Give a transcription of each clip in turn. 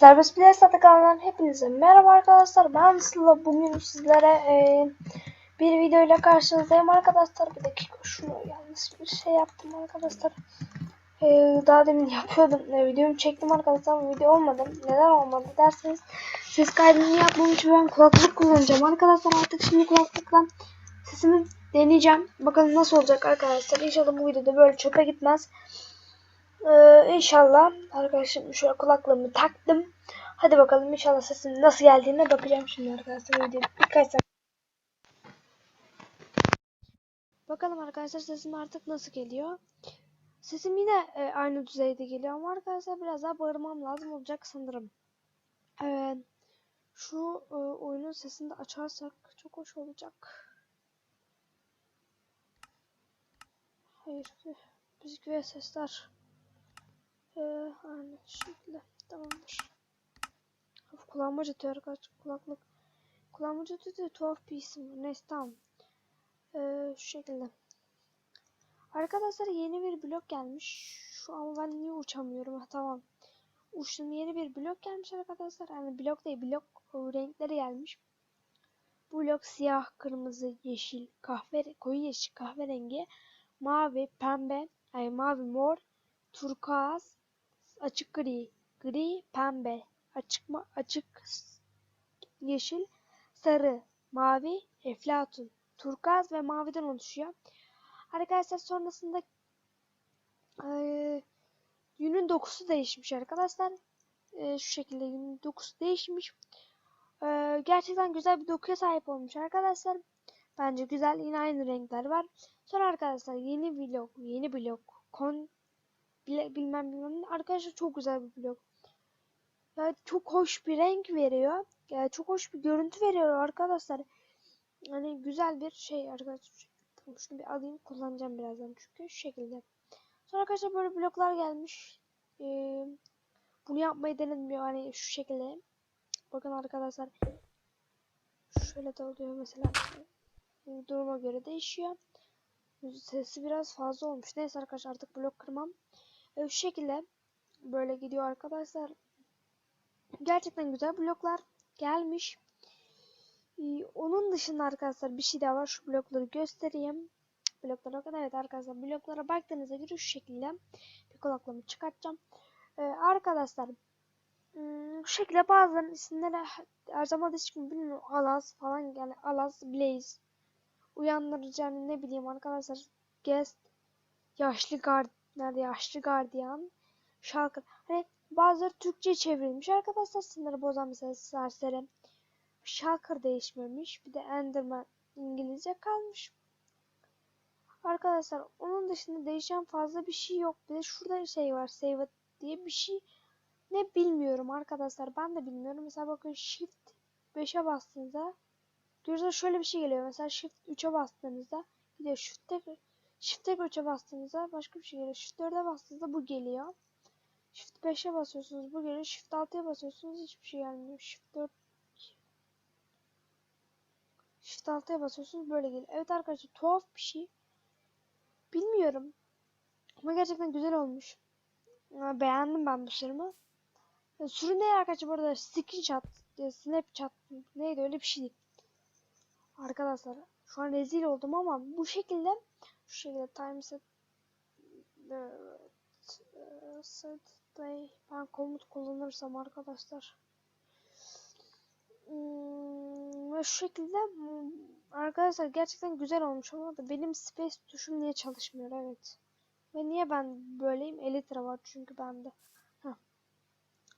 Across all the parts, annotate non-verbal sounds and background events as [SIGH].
Serbest Play kanalından hepinize merhaba arkadaşlar. Ben Sıla. Bugün sizlere e, bir video ile karşınızdayım arkadaşlar. Bir dakika şunu yanlış bir şey yaptım arkadaşlar. E, daha demin [LAUGHS] yapıyordum. E, videomu çektim arkadaşlar video olmadı. Neden olmadı derseniz ses kaydını yapmam için ben kulaklık kullanacağım arkadaşlar. Artık şimdi kulaklıkla sesimi deneyeceğim. Bakalım nasıl olacak arkadaşlar. İnşallah bu videoda böyle çöpe gitmez. Ee, inşallah arkadaşlar şöyle kulaklığımı taktım. Hadi bakalım inşallah sesin nasıl geldiğine bakacağım şimdi arkadaşlar. Video birkaç. Bakalım arkadaşlar sesim artık nasıl geliyor. Sesim yine e, aynı düzeyde geliyor ama arkadaşlar biraz daha bağırmam lazım olacak sanırım. Evet. Şu e, oyunun sesini de açarsak çok hoş olacak. Hayır. Müzik ve sesler. Ee, aynı şekilde. Tamamdır. Of, kulağıma acıtıyor arkadaşlar. Kulaklık. Kulağıma acıtıyor diye tuhaf bir isim. var. Neyse tamam. Ee, şu şekilde. Arkadaşlar yeni bir blok gelmiş. Şu an ben niye uçamıyorum? Ha, tamam. Uçtum yeni bir blok gelmiş arkadaşlar. Yani blok değil blok renkleri gelmiş. Bu blok siyah, kırmızı, yeşil, kahve, koyu yeşil, kahverengi, mavi, pembe, yani mavi, mor, turkuaz, açık gri, gri, pembe, açık ma açık yeşil, sarı, mavi, eflatun, turkuaz ve maviden oluşuyor. Arkadaşlar sonrasında e, yünün dokusu değişmiş arkadaşlar. E, şu şekilde yünün dokusu değişmiş. E, gerçekten güzel bir dokuya sahip olmuş arkadaşlar. Bence güzel yine aynı renkler var. Sonra arkadaşlar yeni vlog, yeni blok, kon bile, bilmem bilmem. Arkadaşlar çok güzel bir blok. Yani çok hoş bir renk veriyor. Yani çok hoş bir görüntü veriyor arkadaşlar. Yani güzel bir şey arkadaşlar. Şunu bir alayım kullanacağım birazdan çünkü şu şekilde. Sonra arkadaşlar böyle bloklar gelmiş. Ee, bunu yapmayı denedim yani şu şekilde. Bakın arkadaşlar. Şöyle de oluyor mesela. Duruma göre değişiyor. Sesi biraz fazla olmuş. Neyse arkadaşlar artık blok kırmam. E, şu şekilde böyle gidiyor arkadaşlar. Gerçekten güzel bloklar gelmiş. E, onun dışında arkadaşlar bir şey daha var. Şu blokları göstereyim. Bloklara kadar evet arkadaşlar bloklara baktığınızda göre şu şekilde bir kulaklığımı çıkartacağım. E, arkadaşlar hmm, şu şekilde bazılarının isimleri her zaman hiç bilmiyorum. Alas falan yani Alas Blaze uyandırıcı yani ne bileyim arkadaşlar guest yaşlı gard nerede? Yaşlı gardiyan şarkı. Hani bazıları Türkçe çevrilmiş. Arkadaşlar sınırı bozan mesela serseri. Shulker değişmemiş. Bir de Enderman İngilizce kalmış. Arkadaşlar onun dışında değişen fazla bir şey yok. Bir de şurada şey var save it diye bir şey. Ne bilmiyorum arkadaşlar. Ben de bilmiyorum. Mesela bakın shift 5'e bastığınızda Görüyorsunuz şöyle bir şey geliyor. Mesela Shift 3'e bastığınızda gidiyor. Shift tek Shift tek 3'e bastığınızda başka bir şey geliyor. Shift 4'e bastığınızda bu geliyor. Shift 5'e basıyorsunuz bu geliyor. Shift 6'ya basıyorsunuz hiçbir şey gelmiyor. Shift 4 Shift 6'ya basıyorsunuz böyle geliyor. Evet arkadaşlar tuhaf bir şey. Bilmiyorum. Ama gerçekten güzel olmuş. Beğendim ben bu sürümü. Sürüm ne arkadaşlar bu arada screenshot, snapchat neydi öyle bir şey. Arkadaşlar şu an rezil oldum ama bu şekilde şu şekilde time set day ben komut kullanırsam arkadaşlar. Hmm, ve şu şekilde arkadaşlar gerçekten güzel olmuş ama da benim space tuşum niye çalışmıyor? Evet. Ve niye ben böyleyim? Elitra var çünkü bende. Heh.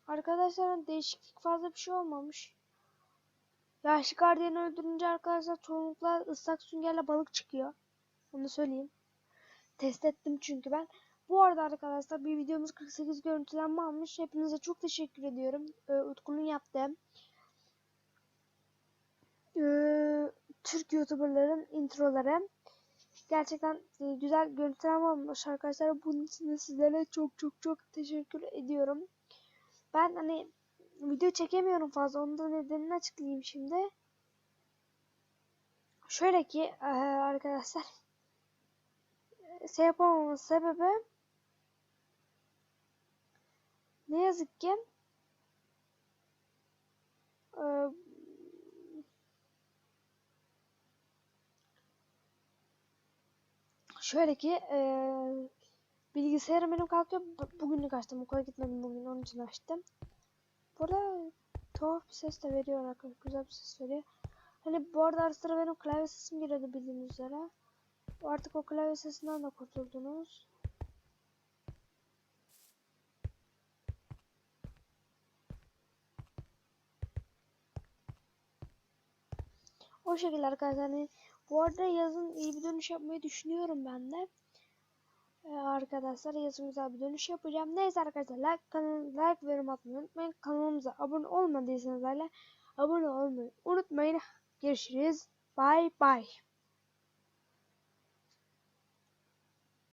arkadaşlar değişiklik fazla bir şey olmamış Yaşlı gardiyanı öldürünce arkadaşlar çoğunlukla ıslak süngerle balık çıkıyor. Onu söyleyeyim. Test ettim çünkü ben. Bu arada arkadaşlar bir videomuz 48 görüntülenme almış. Hepinize çok teşekkür ediyorum. Ee, Utku'nun yaptığı ee, Türk YouTuber'ların introları. Gerçekten e, güzel görüntülenme almış arkadaşlar. Bunun için de sizlere çok çok çok teşekkür ediyorum. Ben hani video çekemiyorum fazla. Onun da nedenini açıklayayım şimdi. Şöyle ki e, arkadaşlar şey yapamamın sebebi ne yazık ki Ee, şöyle ki bilgisayarım benim kalkıyor. Bu- Bugünlük açtım. Okula gitmedim bugün. Onun için açtım. Burada tuhaf bir ses de veriyor arkadaşlar. Güzel bir ses veriyor. Hani bu arada ara sıra benim klavye sesim geliyordu bildiğiniz üzere. Artık o klavye sesinden de kurtuldunuz. O şekilde arkadaşlar. Hani bu arada yazın iyi bir dönüş yapmayı düşünüyorum ben de. Ee, arkadaşlar yazın güzel bir dönüş yapacağım. Neyse arkadaşlar like, kanal, like ve yorum atmayı unutmayın. Kanalımıza abone olmadıysanız hala abone olmayı unutmayın. Görüşürüz. Bye bye.